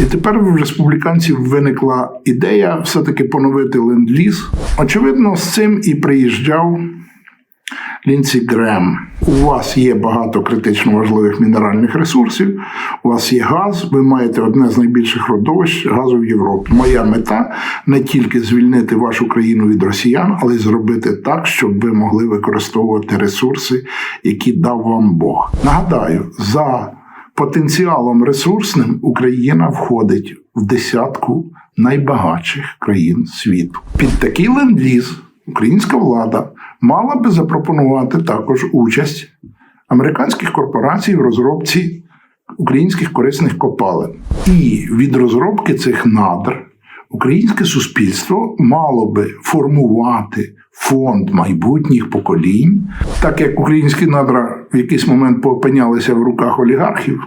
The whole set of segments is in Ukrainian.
І тепер в республіканців виникла ідея все-таки поновити ленд-ліз. Очевидно, з цим і приїжджав Лінсі Грем. У вас є багато критично важливих мінеральних ресурсів, у вас є газ, ви маєте одне з найбільших родовищ газу в Європі. Моя мета не тільки звільнити вашу країну від росіян, але й зробити так, щоб ви могли використовувати ресурси, які дав вам Бог. Нагадаю, за потенціалом ресурсним Україна входить в десятку найбагатших країн світу. Під такий ленд-ліз українська влада мала би запропонувати також участь американських корпорацій в розробці українських корисних копалин. І від розробки цих надр українське суспільство мало би формувати фонд майбутніх поколінь, так як українські надра в якийсь момент поопинялися в руках олігархів.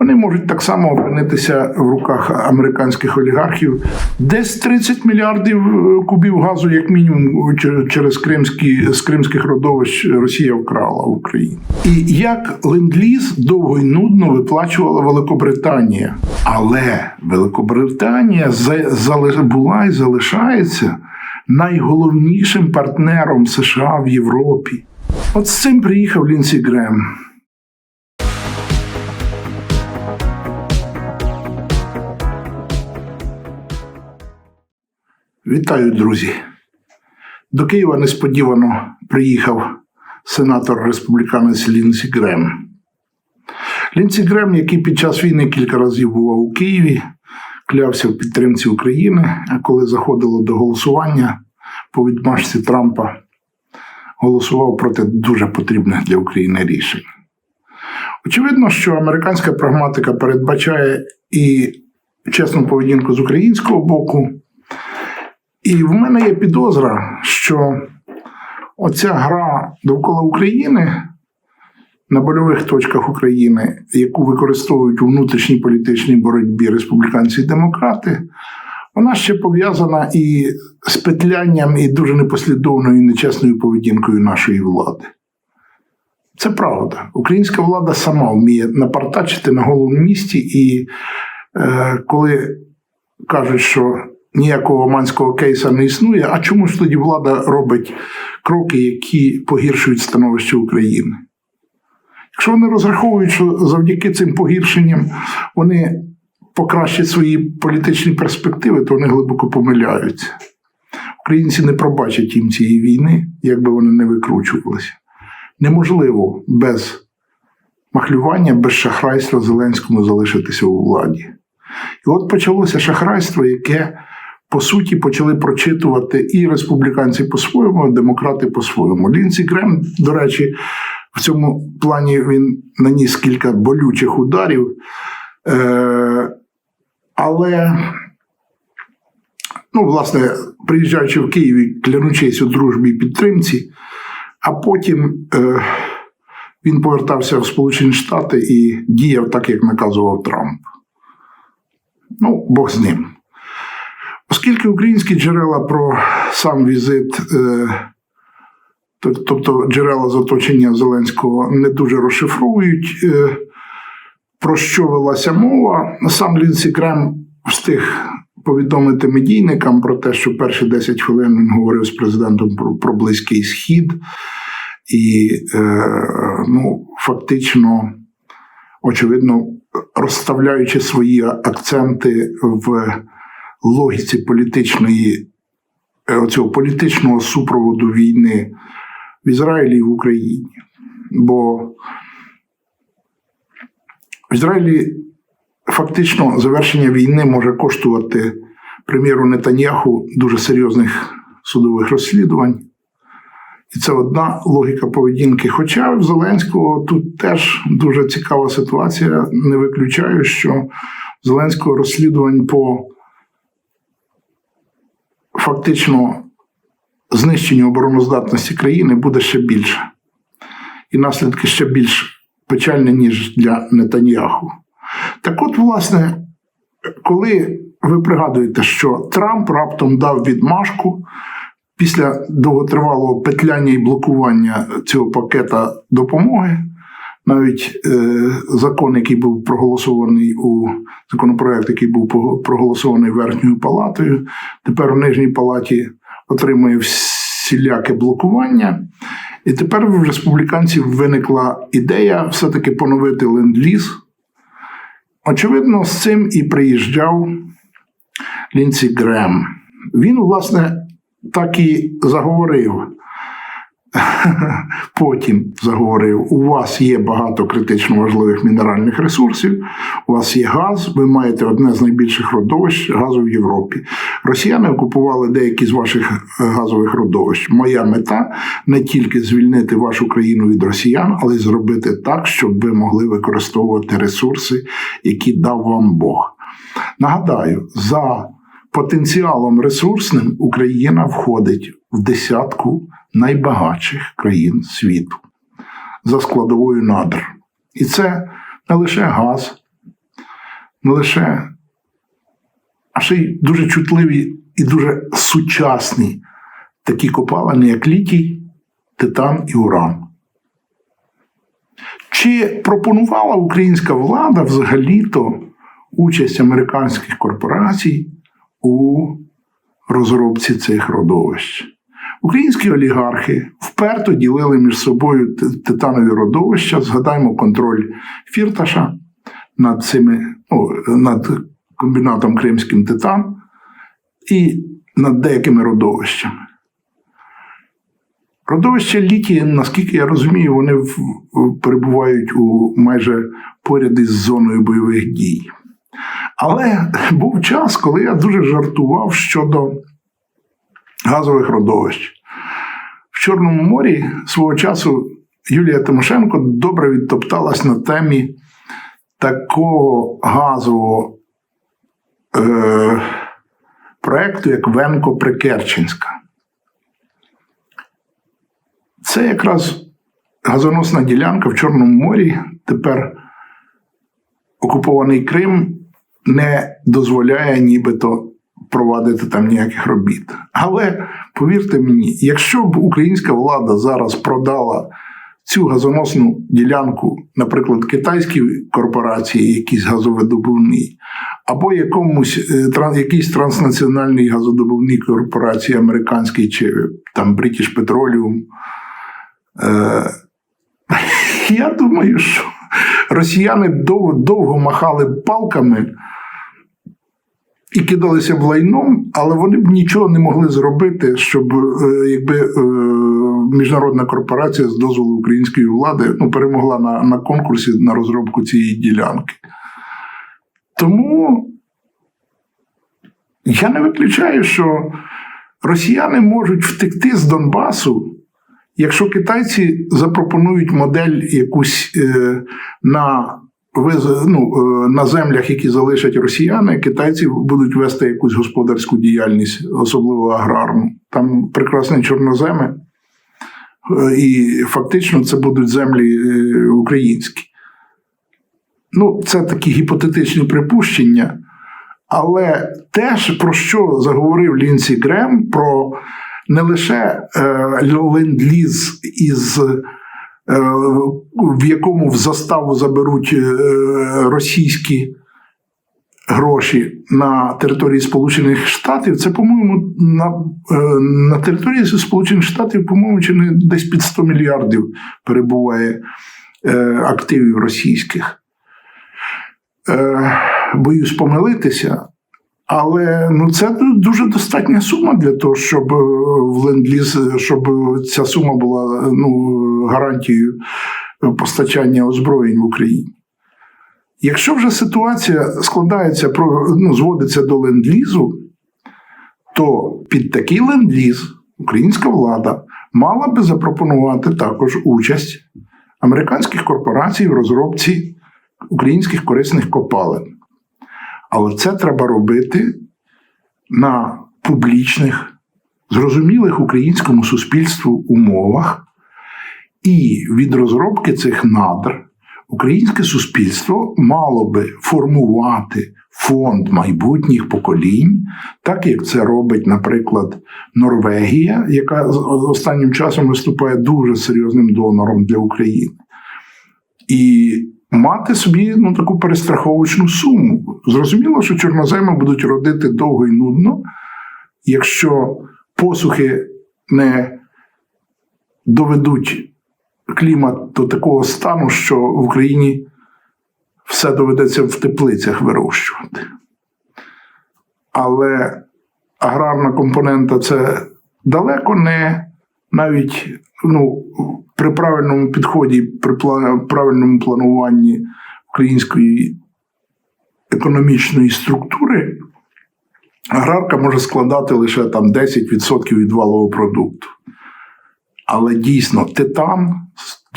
Вони можуть так само опинитися в руках американських олігархів. Десь 30 мільярдів е, кубів газу, як мінімум, через кримські з кримських родовищ Росія вкрала в Україну. І як ленд-ліз довго й нудно виплачувала Великобританія. Але Великобританія була і залишається найголовнішим партнером США в Європі. От з цим приїхав Лінсі Грем. Вітаю, друзі. До Києва несподівано приїхав сенатор республіканець Лінсі Грем. Лінсі Грем, який під час війни кілька разів бував у Києві, клявся в підтримці України, а коли заходило до голосування по відмашці Трампа, голосував проти дуже потрібних для України рішень. Очевидно, що американська прагматика передбачає і чесну поведінку з українського боку. І в мене є підозра, що оця гра довкола України на больових точках України, яку використовують у внутрішній політичній боротьбі республіканці і демократи, вона ще пов'язана і з петлянням, і дуже непослідовною і нечесною поведінкою нашої влади. Це правда. Українська влада сама вміє напартачити на голому місці, і е, коли кажуть, що ніякого оманського кейса не існує, а чому ж тоді влада робить кроки, які погіршують становище України? Якщо вони розраховують, що завдяки цим погіршенням вони покращать свої політичні перспективи, то вони глибоко помиляються. Українці не пробачать їм цієї війни, як би вони не викручувалися. Неможливо без махлювання, без шахрайства Зеленському залишитися у владі. І от почалося шахрайство, яке по суті почали прочитувати і республіканці по-своєму, і демократи по-своєму. Лінсі Крем, до речі, в цьому плані він наніс кілька болючих ударів. Е- але, ну, власне, приїжджаючи в Києві, клянучись у дружбі і підтримці, а потім е- він повертався в Сполучені Штати і діяв так, як наказував Трамп. Ну, Бог з ним. Оскільки українські джерела про сам візит, е, тобто джерела з оточення Зеленського, не дуже розшифровують, е, про що велася мова, сам Лінсі Крем встиг повідомити медійникам про те, що перші 10 хвилин він говорив з президентом про, про Близький Схід, і е, ну, фактично, очевидно, розставляючи свої акценти в логіці політичної, е, оцього політичного супроводу війни в Ізраїлі і в Україні. Бо в Ізраїлі фактично завершення війни може коштувати прем'єру Нетаньяху дуже серйозних судових розслідувань. І це одна логіка поведінки. Хоча в Зеленського тут теж дуже цікава ситуація. Не виключаю, що Зеленського розслідувань по фактично знищенню обороноздатності країни буде ще більше. І наслідки ще більш печальні, ніж для Нетаньяху. Так от, власне, коли ви пригадуєте, що Трамп раптом дав відмашку після довготривалого петляння і блокування цього пакета допомоги навіть е, закон, який був проголосований у законопроект, який був проголосований верхньою палатою, тепер у нижній палаті отримує всіляке блокування. І тепер в республіканців виникла ідея все-таки поновити ленд-ліз. Очевидно, з цим і приїжджав Лінсі Грем. Він, власне, так і заговорив. Потім заговорив: у вас є багато критично важливих мінеральних ресурсів, у вас є газ, ви маєте одне з найбільших родовищ газу в Європі. Росіяни окупували деякі з ваших е, газових родовищ. Моя мета не тільки звільнити вашу країну від росіян, але й зробити так, щоб ви могли використовувати ресурси, які дав вам Бог. Нагадаю, за потенціалом ресурсним Україна входить в десятку найбагатших країн світу за складовою надр. І це не лише газ, не лише, а ще й дуже чутливі і дуже сучасні такі копалини, як літій, титан і уран. Чи пропонувала українська влада взагалі-то участь американських корпорацій у розробці цих родовищ? Українські олігархи вперто ділили між собою титанові родовища. Згадаймо контроль Фірташа над цими, ну, над комбінатом Кримським Титан і над деякими родовищами. Родовища літії, наскільки я розумію, вони перебувають у майже поряд із зоною бойових дій. Але був час, коли я дуже жартував щодо газових родовищ. В Чорному морі свого часу Юлія Тимошенко добре відтопталась на темі такого газового е, проєкту, як Венко Прикерченська. Це якраз газоносна ділянка в Чорному морі. Тепер окупований Крим не дозволяє нібито провадити там ніяких робіт. Але повірте мені, якщо б українська влада зараз продала цю газоносну ділянку, наприклад, китайській корпорації, якійсь газовидобувній, або якомусь е, якійсь транснаціональній газодобувній корпорації американській чи там British Petroleum, е, я думаю, що росіяни довго, довго махали палками і кидалися б лайном, але вони б нічого не могли зробити, щоб е, якби е, міжнародна корпорація з дозволу української влади ну, перемогла на, на конкурсі на розробку цієї ділянки. Тому я не виключаю, що росіяни можуть втекти з Донбасу. Якщо китайці запропонують модель якусь е, на, виз- ну, е, на землях, які залишать росіяни, китайці будуть вести якусь господарську діяльність, особливо аграрну. Там прекрасні чорноземи, е, і фактично це будуть землі е, українські. Ну, це такі гіпотетичні припущення. Але теж про що заговорив Лінсі Грем, про не лише ленд-ліз із. Е, В якому в заставу заберуть е, російські гроші на території Сполучених Штатів, це, по-моєму, на, е, на території Сполучених Штатів, по-моєму, чи не десь під 100 мільярдів перебуває активів російських. Боюсь помилитися, але ну, це дуже достатня сума для того, щоб е, в ленд-ліз, щоб ця сума була ну, гарантією постачання озброєнь в Україні. Якщо вже ситуація складається ну, зводиться до ленд-лізу, то під такий ленд-ліз українська влада мала би запропонувати також участь американських корпорацій в розробці українських корисних копалин. Але це треба робити на публічних, зрозумілих українському суспільству умовах, і від розробки цих надр українське суспільство мало би формувати фонд майбутніх поколінь, так як це робить, наприклад, Норвегія, яка останнім часом виступає дуже серйозним донором для України. і мати собі ну, таку перестраховочну суму. Зрозуміло, що чорноземи будуть родити довго і нудно, якщо посухи не доведуть клімат до такого стану, що в Україні все доведеться в теплицях вирощувати. Але аграрна компонента це далеко не навіть ну, при правильному підході, при правильному плануванні української економічної структури, аграрка може складати лише там 10% від валового продукту. Але дійсно титан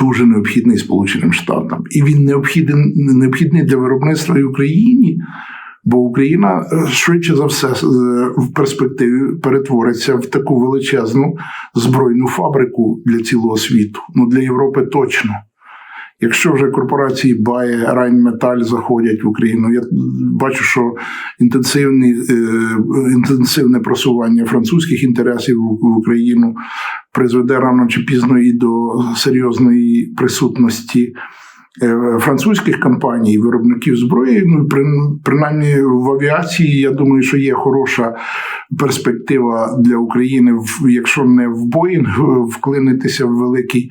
дуже необхідний Сполученим Штатам. І він необхідний, необхідний для виробництва і Україні, бо Україна е, швидше за все е, в перспективі перетвориться в таку величезну збройну фабрику для цілого світу. Ну для Європи точно. Якщо вже корпорації Bayer, Rheinmetall заходять в Україну, я бачу, що інтенсивні, е, інтенсивне просування французьких інтересів в, Україну призведе рано чи пізно і до серйозної присутності французьких компаній, виробників зброї. Ну, при, принаймні в авіації, я думаю, що є хороша перспектива для України, якщо не в Боїнг е, вклинитися в великий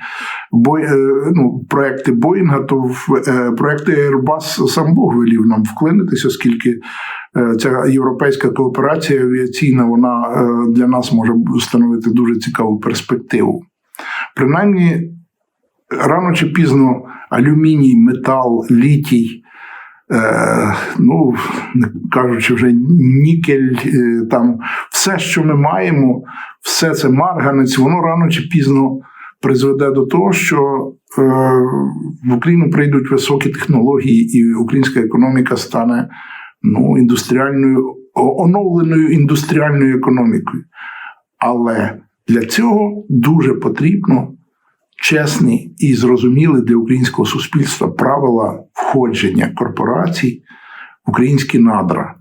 бой, е, ну, проекти Боїнга, то в е, проекти Airbus сам Бог велів нам вклинитися, оскільки е, ця європейська кооперація авіаційна вона е, для нас може становити дуже цікаву перспективу. Принаймні, рано чи пізно алюміній, метал, літій. Е, ну, кажучи вже нікель, е, там все, що ми маємо, все це марганець, воно рано чи пізно призведе до того, що е, в Україну прийдуть високі технології, і українська економіка стане ну, індустріальною, оновленою індустріальною економікою. Але для цього дуже потрібно чесні і зрозумілі для українського суспільства правила входження корпорацій в українські надра.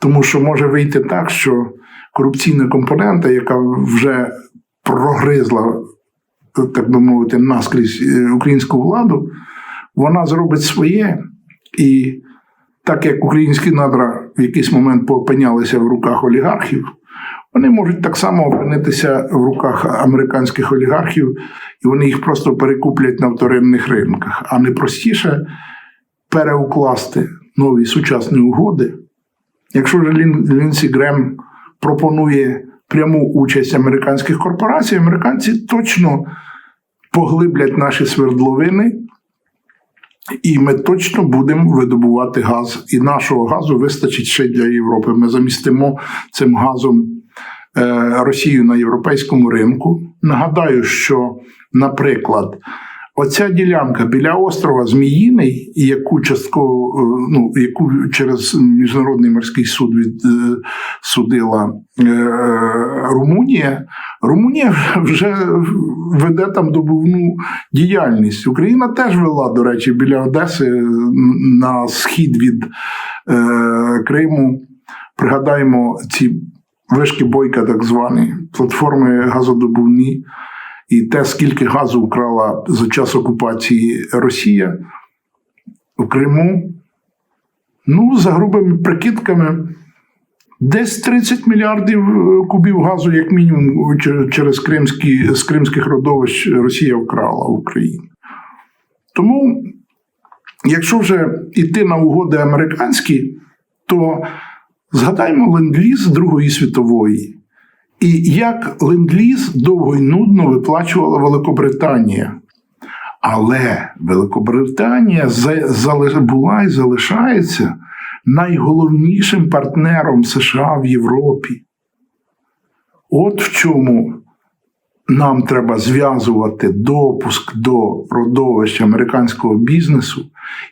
Тому що може вийти так, що корупційна компонента, яка вже прогризла, так би мовити, наскрізь е, українську владу, вона зробить своє. І так як українські надра в якийсь момент поопинялися в руках олігархів, вони можуть так само опинитися в руках американських олігархів, і вони їх просто перекуплять на вторинних ринках, а не простіше переукласти нові сучасні угоди. Якщо ж Лін, Лінсі Грем пропонує пряму участь американських корпорацій, американці точно поглиблять наші свердловини, і ми точно будемо видобувати газ. І нашого газу вистачить ще для Європи. Ми замістимо цим газом Росію на європейському ринку. Нагадаю, що, наприклад, оця ділянка біля острова Зміїний, яку частково, е, ну, яку через міжнародний морський суд від, е, судила е, Румунія, Румунія вже веде там добувну діяльність. Україна теж вела, до речі, біля Одеси на схід від е, Криму. Пригадаємо ці вишки бойка, так звані, платформи газодобувні, і те, скільки газу вкрала за час окупації Росія в Криму. Ну, за грубими прикидками, десь 30 мільярдів е, кубів газу, як мінімум, через кримські, з кримських родовищ Росія вкрала в Україну. Тому, якщо вже йти на угоди американські, то згадаймо ленд-ліз Другої світової. І як ленд-ліз довго і нудно виплачувала Великобританія. Але Великобританія була і залишається найголовнішим партнером США в Європі. От в чому нам треба зв'язувати допуск до родовища американського бізнесу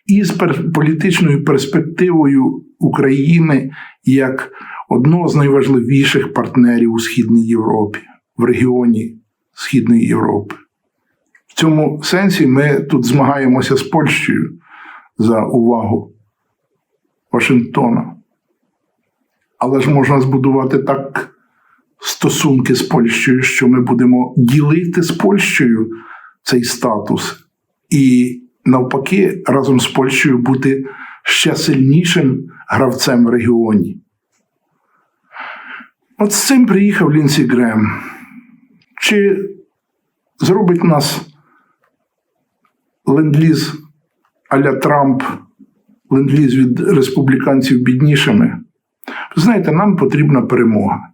із політичною перспективою України як одного з найважливіших партнерів у Східній Європі, в регіоні Східної Європи. В цьому сенсі ми тут змагаємося з Польщею за увагу Вашингтона. Але ж можна збудувати так стосунки з Польщею, що ми будемо ділити з Польщею цей статус і навпаки, разом з Польщею бути ще сильнішим гравцем в регіоні. От з цим приїхав Лінсі Грем. Чи зробить нас ленд-ліз а-ля Трамп, ленд-ліз від республіканців біднішими? Ви знаєте, нам потрібна перемога.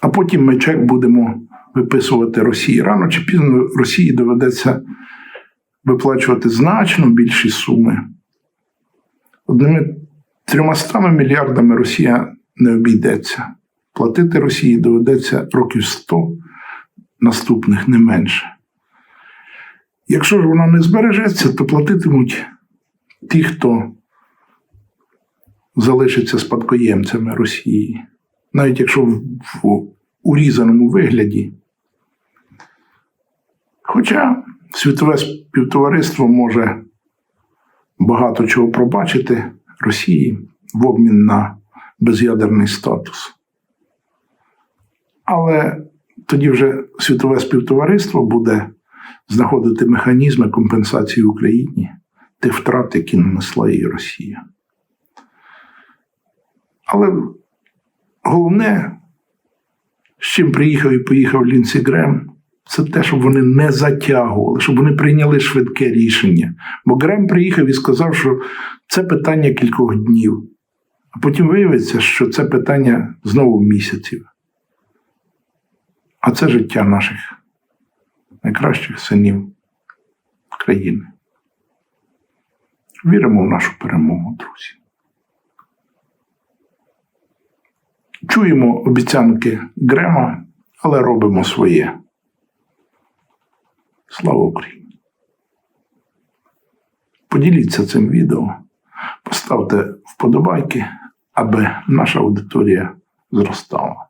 А потім ми чек будемо виписувати Росії. Рано чи пізно Росії доведеться виплачувати значно більші суми. Одними трьомастами мільярдами Росія не обійдеться. Платити Росії доведеться років 100 наступних не менше. Якщо ж вона не збережеться, то платитимуть ті, хто залишиться спадкоємцями Росії. Навіть якщо в, в урізаному вигляді. Хоча світове співтовариство може багато чого пробачити Росії в обмін на без'ядерний статус. Але тоді вже світове співтовариство буде знаходити механізми компенсації Україні тих втрат, які нанесла її Росія. Але головне, з чим приїхав і поїхав Лінсі Грем, це те, щоб вони не затягували, щоб вони прийняли швидке рішення. Бо Грем приїхав і сказав, що це питання кількох днів. А потім виявиться, що це питання знову місяців. А це життя наших найкращих синів країни. Віримо в нашу перемогу, друзі. Чуємо обіцянки Грема, але робимо своє. Слава Україні! Поділіться цим відео, поставте вподобайки, аби наша аудиторія зростала.